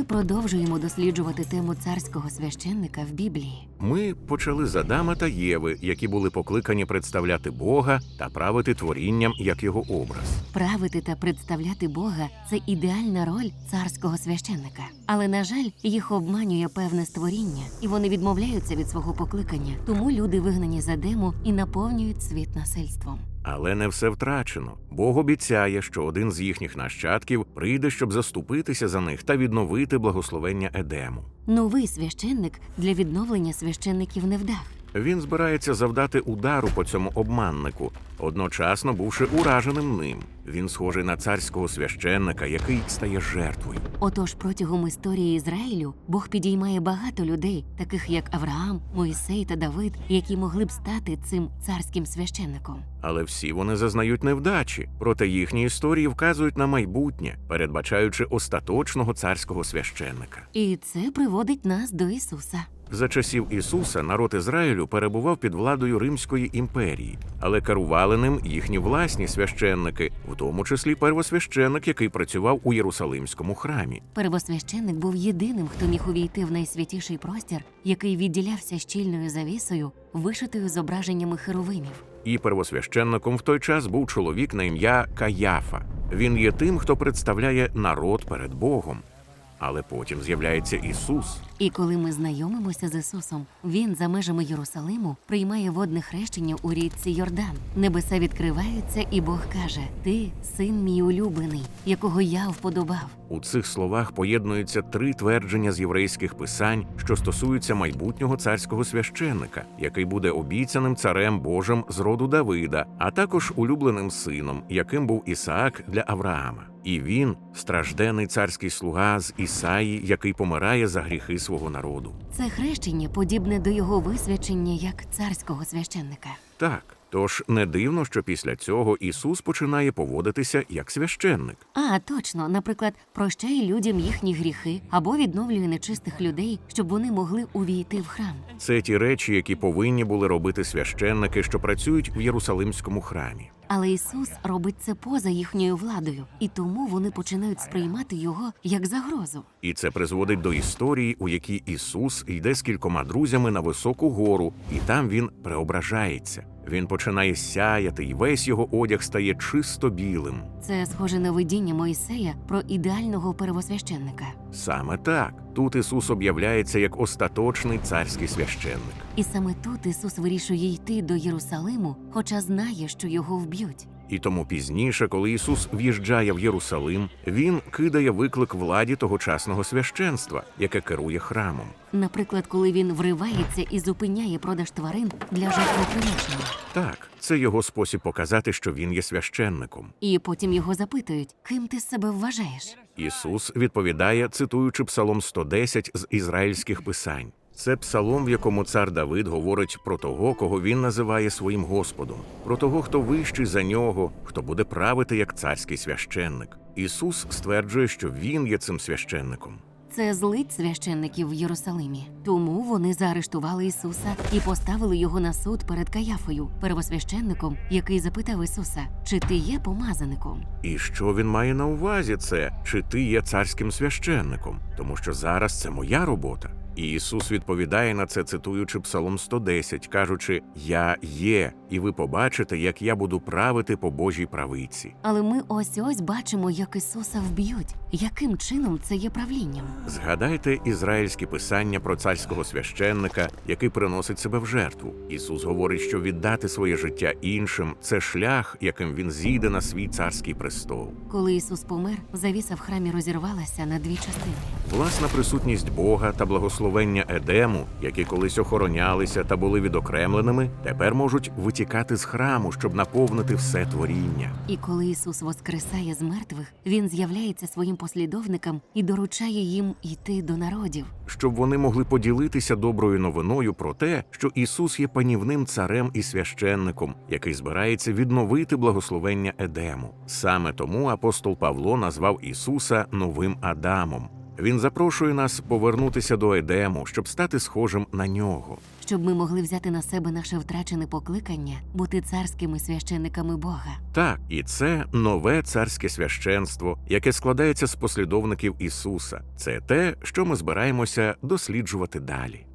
Ми продовжуємо досліджувати тему царського священника в Біблії. Ми почали з Адама та Єви, які були покликані представляти Бога та правити творінням як його образ. Правити та представляти Бога це ідеальна роль царського священника. Але, на жаль, їх обманює певне створіння, і вони відмовляються від свого покликання. Тому люди вигнані з Едему і наповнюють світ насильством. Але не все втрачено. Бог обіцяє, що один з їхніх нащадків прийде, щоб заступитися за них та відновити благословення Едему. Новий священник для відновлення священників не вдах. Він збирається завдати удару по цьому обманнику, одночасно бувши ураженим ним. Він схожий на царського священника, який стає жертвою. Отож, протягом історії Ізраїлю Бог підіймає багато людей, таких як Авраам, Моїсей та Давид, які могли б стати цим царським священником. Але всі вони зазнають невдачі, проте їхні історії вказують на майбутнє, передбачаючи остаточного царського священника. І це приводить нас до Ісуса. За часів Ісуса народ Ізраїлю перебував під владою Римської імперії, але керували ним їхні власні священники, в тому числі первосвященник, який працював у Єрусалимському храмі. Первосвященник був єдиним, хто міг увійти в найсвятіший простір, який відділявся щільною завісою, вишитою зображеннями херовимів. І первосвященником в той час був чоловік на ім'я Каяфа. Він є тим, хто представляє народ перед Богом. Але потім з'являється Ісус. І коли ми знайомимося з Ісусом, Він за межами Єрусалиму приймає водне хрещення у річці Йордан. Небеса відкриваються, і Бог каже: Ти син мій улюблений, якого я вподобав. У цих словах поєднуються три твердження з єврейських писань, що стосуються майбутнього царського священника, який буде обіцяним царем Божим з роду Давида, а також улюбленим сином, яким був Ісаак для Авраама. І він страждений царський слуга з Ісаї, який помирає за гріхи свого народу. Це хрещення подібне до його висвячення як царського священника. Так, тож не дивно, що після цього Ісус починає поводитися як священник. А точно, наприклад, прощає людям їхні гріхи або відновлює нечистих людей, щоб вони могли увійти в храм. Це ті речі, які повинні були робити священники, що працюють в Єрусалимському храмі. Але Ісус робить це поза їхньою владою, і тому вони починають сприймати його як загрозу. І це призводить до історії, у якій Ісус йде з кількома друзями на високу гору, і там він преображається. Він починає сяяти, і весь його одяг стає чисто білим. Це схоже на видіння Моїсея про ідеального первосвященника. Саме так тут Ісус об'являється як остаточний царський священник. І саме тут Ісус вирішує йти до Єрусалиму, хоча знає, що його вб'ють. І тому пізніше, коли Ісус в'їжджає в Єрусалим, він кидає виклик владі тогочасного священства, яке керує храмом. Наприклад, коли він вривається і зупиняє продаж тварин для жертвоприношення. Так, це його спосіб показати, що він є священником. І потім його запитують, ким ти себе вважаєш? Ісус відповідає, цитуючи Псалом 110 з ізраїльських писань. Це псалом, в якому цар Давид говорить про того, кого він називає своїм Господом, про того, хто вищий за нього, хто буде правити як царський священник. Ісус стверджує, що він є цим священником. Це злить священників в Єрусалимі. Тому вони заарештували Ісуса і поставили його на суд перед Каяфою, первосвященником, який запитав Ісуса, чи ти є помазаником. І що він має на увазі це? Чи ти є царським священником? Тому що зараз це моя робота. І Ісус відповідає на це, цитуючи Псалом 110, кажучи: Я є, і ви побачите, як я буду правити по Божій правиці. Але ми ось ось бачимо, як Ісуса вб'ють. Яким чином це є правлінням? Згадайте ізраїльські писання про царського священника, який приносить себе в жертву. Ісус говорить, що віддати своє життя іншим це шлях, яким він зійде на свій царський престол. Коли Ісус помер, завіса в храмі розірвалася на дві частини. Власна присутність Бога та благословення Едему, які колись охоронялися та були відокремленими, тепер можуть витікати з храму, щоб наповнити все творіння. І коли Ісус воскресає з мертвих, Він з'являється своїм послідовникам і доручає їм йти до народів. щоб вони могли поділитися доброю новиною про те, що Ісус є панівним царем і священником, який збирається відновити благословення Едему. Саме тому апостол Павло назвав Ісуса новим Адамом. Він запрошує нас повернутися до Едему, щоб стати схожим на нього. щоб ми могли взяти на себе наше втрачене покликання, бути царськими священниками Бога. Так, і це нове царське священство, яке складається з послідовників Ісуса. Це те, що ми збираємося досліджувати далі.